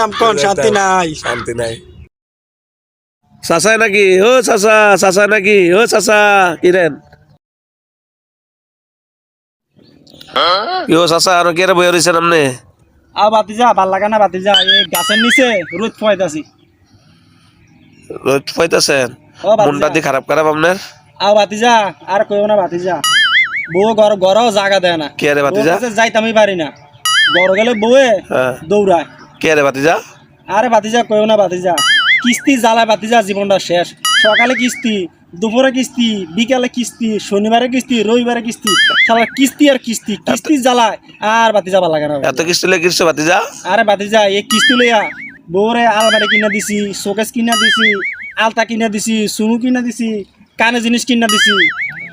যাইতাম কোন শান্তি নাই। শান্তি নাই। চাচা নাকি? ও চাচা চাচা নাকি? ও চাচা কিরেন? ইও চাচা আর কে বই রয়েছেন আপনি? আ বাতিজা ভালো লাগা না বাতিজা এই গাছের নিচে রোদ ফয়তাছি রোদ বাতিজা মনটা দিয়ে খারাপ খারাপ আপনার? আ বাতিজা আর কইও না বাতিজা বউ ঘর ঘর জায়গা দেয় না। কে রে বাতিজা? যাইতামই পারি না। ঘর গেলে বউয়ে হ্যাঁ। দৌড়ায়। কে রে বাতিজা আরে বাতিজা কইও না বাতিজা কিস্তি জ্বালায় বাতিজা জীবনটা শেষ। সকালে কিস্তি দুপুরে কিস্তি বিকালে কিস্তি শনিবারে কিস্তি রবিবারে কিস্তি। সারা কিস্তি আর কিস্তি কিস্তি জ্বালায় আর বাতিজা ভালো লাগে না এত কিছু লেগেছে বাতিজা আরে বাতিজা এই কিস্তি লইয়া বউরে আলমারি কিনা দিছি শোকেস কিনা দিছি আলতা কিনা দিছি সুনু কিনা দিছি কানে জিনিস কিনা দিছি।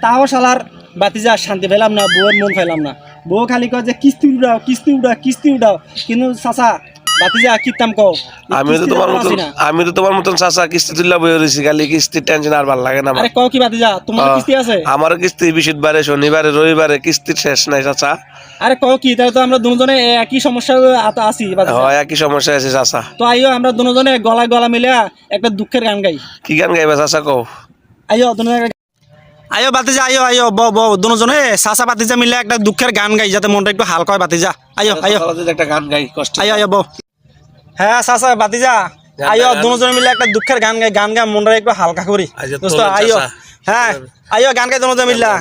তাও শালার বাতিজা শান্তি পেলাম না বউয়ের মন পেলাম না। বউ খালি কয় যে কিস্তি উঠাও কিস্তি উঠাও কিস্তি উঠাও। কিন্তু চাচা বাতিজা কিতাম কও? আমি তো তোমার মতন আমি তো তোমার মতন চাচা কিস্তি তুললা বই রয়েছি খালি কিস্তির টেনশন আর ভালো লাগে না আরে কও কি বাতিজা তোমার কিস্তি আছে? আমার কিস্তি বৃহস্পতিবারে শনিবারে রবিবারে কিস্তির শেষ নাই চাচা। আরে কও কি তাহলে তো আমরা দুজনে একই সমস্যা আছি বাতিজা। হয় একই সমস্যা আছে চাচা। তো আইও আমরা দুজনে গলায় গলা মিলে একটা দুঃখের গান গাই। কি গান গাইবা চাচা কও? আইও দুজনে আইও বাতিজা আইও আইও ব ব দুজনে সাসা বাতিজা মিলে একটা দুঃখের গান গাই যাতে মনটা একটু হালকা হয় বাতিজা। আয়ো আইও। একটা গান গাই কষ্ট। আইও আইও বউ। হ্যাঁ সাসা বাতিজা গান আইও দুজন মিলে একটা দুঃখের গান গাই গান গাই মনটা একটু হালকা করি। দোস্ত তোলেন আইও হ্যাঁ আইও গান গাই দুজন মিল্লা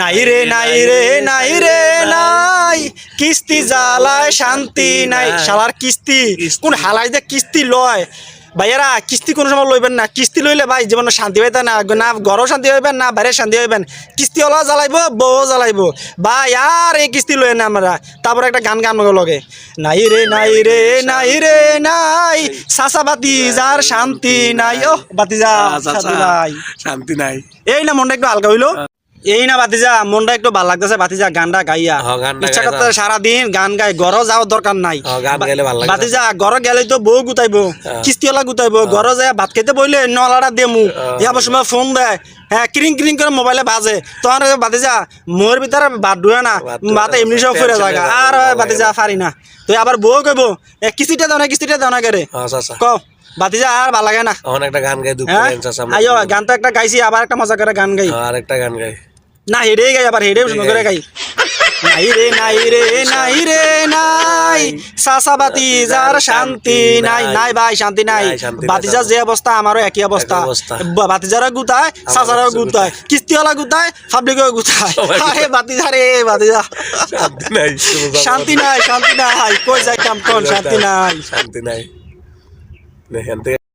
নাই রে নাই রে নাই রে নাই। কিস্তি জ্বালায় শান্তি নাই। শালার কিস্তি। কিস্তি। কোন হালাই যে কিস্তি লয়। ভাইয়ারা কিস্তি কোনো সময় লইবেন না। কিস্তি লইলে ভাই জীবনে শান্তি পাইতে না না ঘরও শান্তি হইবেন না বাইরে শান্তি হইবেন। কিস্তি ওলা জ্বালাইব বউ জ্বালাইব। ভাই আর এই কিস্তি লই না আমরা। তারপর একটা গান গান লগে। নাই রে নাই রে নাই রে নাই সাসা বাতি যার শান্তি নাই। ও বাতি যা শান্তি নাই। শান্তি নাই। এই না মনটা একটু হালকা হইল। এই না বাতিজা মনটা একটু ভালো লাগতেছে বাতিজা গানটা গাইয়া। ইচ্ছা। করতে সারাদিন গান গাই ঘর যাওয়ার দরকার নাই। বাতিজা ঘর গেলে তো বউ গুতাইবো। কিস্তিওয়ালা গুতাইবো ঘর যায় ভাত খেতে বইলে নলাটা দেমু। ইয়ার সময় ফোন দেয় হ্যাঁ ক্রিং ক্রিং করে মোবাইলে বাজে। তখন বাতিজা মোর ভিতরে বাদ ডুয়ে না বাতে এমনি সব ফুরে জায়গা। আর বাতিজা না। পারি না। তুই আবার বউ কইব এ কিস্তিটা দাও না কিস্তিটা দাও না করে হ্যাঁ চাচা ক বাতিজা আর ভালো লাগে না। এখন একটা গান গাই দুঃখ হ্যাঁ। আইও গান তো একটা গাইছি আবার একটা মজা করে গান গাই। আর একটা গান গাই। না হেডে গাই আবার হেডে সুন্দর করে গাই। নাই রে নাই রে নাই রে নাই। সাসা বাতি যার শান্তি নাই। নাই। ভাই শান্তি নাই। বাতিজার যে অবস্থা আমারও একই অবস্থা। বাতিজারা গুতায় সাসারাও কাছে গুতায় কিস্তিওয়ালা গুতায় পাবলিকও গুতায়। আরে বাতিজা রে বাতিজা শান্তি নাই শান্তি নাই কই যাইতাম কোন? শান্তি নাই। শান্তি নাই।